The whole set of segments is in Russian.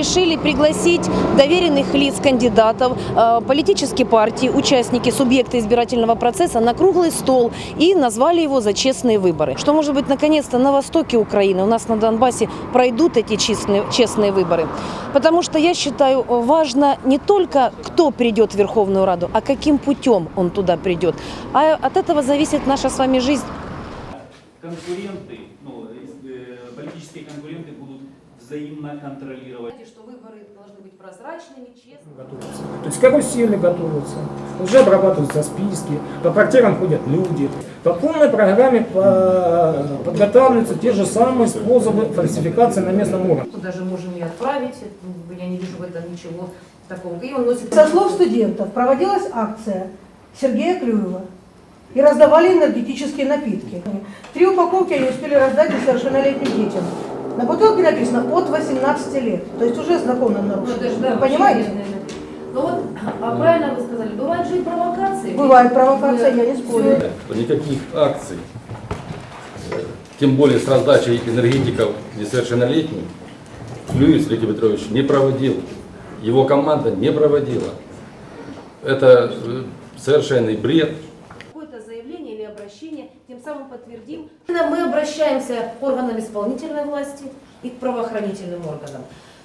решили пригласить доверенных лиц кандидатов, э, политические партии, участники, субъекты избирательного процесса на круглый стол и назвали его за честные выборы. Что, может быть, наконец-то на востоке Украины, у нас на Донбассе пройдут эти честные, честные выборы. Потому что я считаю, важно не только, кто придет в Верховную Раду, а каким путем он туда придет. А от этого зависит наша с вами жизнь. конкуренты, ну, э, политические конкуренты будут взаимно контролировать. Что выборы должны быть прозрачными, честными. готовятся. То есть карусели готовятся, уже обрабатываются списки, по квартирам ходят люди. По полной программе по- подготавливаются те же самые способы фальсификации на местном уровне. Даже можем и отправить, я не вижу в этом ничего такого. И он носит... Со слов студентов проводилась акция Сергея Клюева и раздавали энергетические напитки. Три упаковки они успели раздать несовершеннолетним детям. На бутылке написано от 18 лет, то есть уже законно нарушено. Вы понимаете? Ну вот, а правильно вы сказали, бывают же и провокации. Бывает провокация, я не спорю. никаких акций, тем более с раздачей энергетиков несовершеннолетним, Клюев Сергей Петрович не проводил, его команда не проводила. Это э, совершенный бред. Заявление или обращение, тем самым подтвердим. Мы обращаемся к органам исполнительной власти и к правоохранительным органам,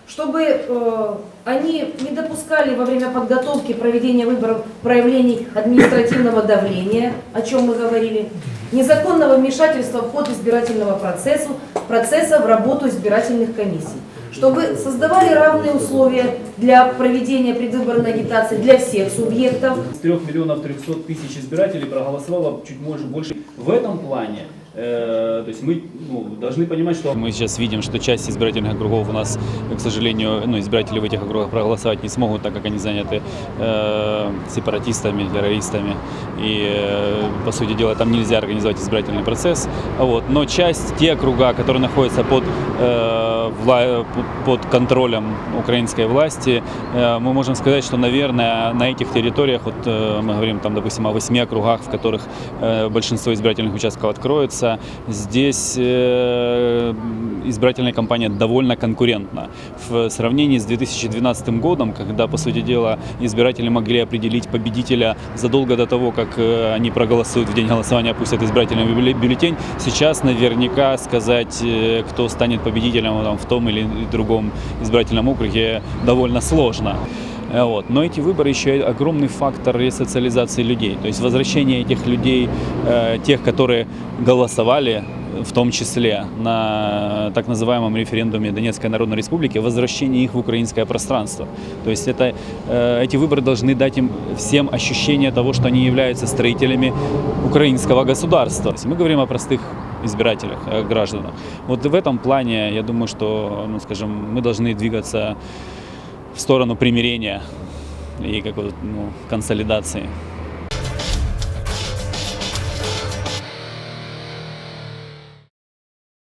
чтобы э, они не допускали во время подготовки проведения выборов проявлений административного давления, о чем мы говорили, незаконного вмешательства в ход избирательного процесса, процесса в работу избирательных комиссий, чтобы создавали равные условия для проведения предвыборной агитации для всех субъектов, С 3 миллионов 300 тысяч избирателей проголосовало чуть больше. В этом плане, то есть мы ну, должны понимать, что Мы сейчас видим, что часть избирательных округов у нас, к сожалению, ну, избиратели в этих округах проголосовать не смогут, так как они заняты э, сепаратистами, террористами. И, э, по сути дела, там нельзя организовать избирательный процесс. Вот. Но часть, те округа, которые находятся под, э, под контролем украинской власти, э, мы можем сказать, что, наверное, на этих территориях, вот э, мы говорим, там, допустим, о восьми округах, в которых э, большинство избирательных участков откроется, здесь избирательная кампания довольно конкурентна. В сравнении с 2012 годом, когда, по сути дела, избиратели могли определить победителя задолго до того, как э, они проголосуют в день голосования, опустят избирательный бюлле- бюллетень, сейчас наверняка сказать, э, кто станет победителем там, в том или другом избирательном округе, довольно сложно. Э, Вот. Но эти выборы еще огромный фактор ресоциализации людей. То есть возвращение этих людей, э, тех, которые голосовали, в том числе на так называемом референдуме Донецкой Народной Республики, возвращение их в украинское пространство. То есть это, э, эти выборы должны дать им всем ощущение того, что они являются строителями украинского государства. Мы говорим о простых избирателях, гражданах. Вот в этом плане, я думаю, что, ну, скажем, мы должны двигаться в сторону примирения и какой-то ну, консолидации.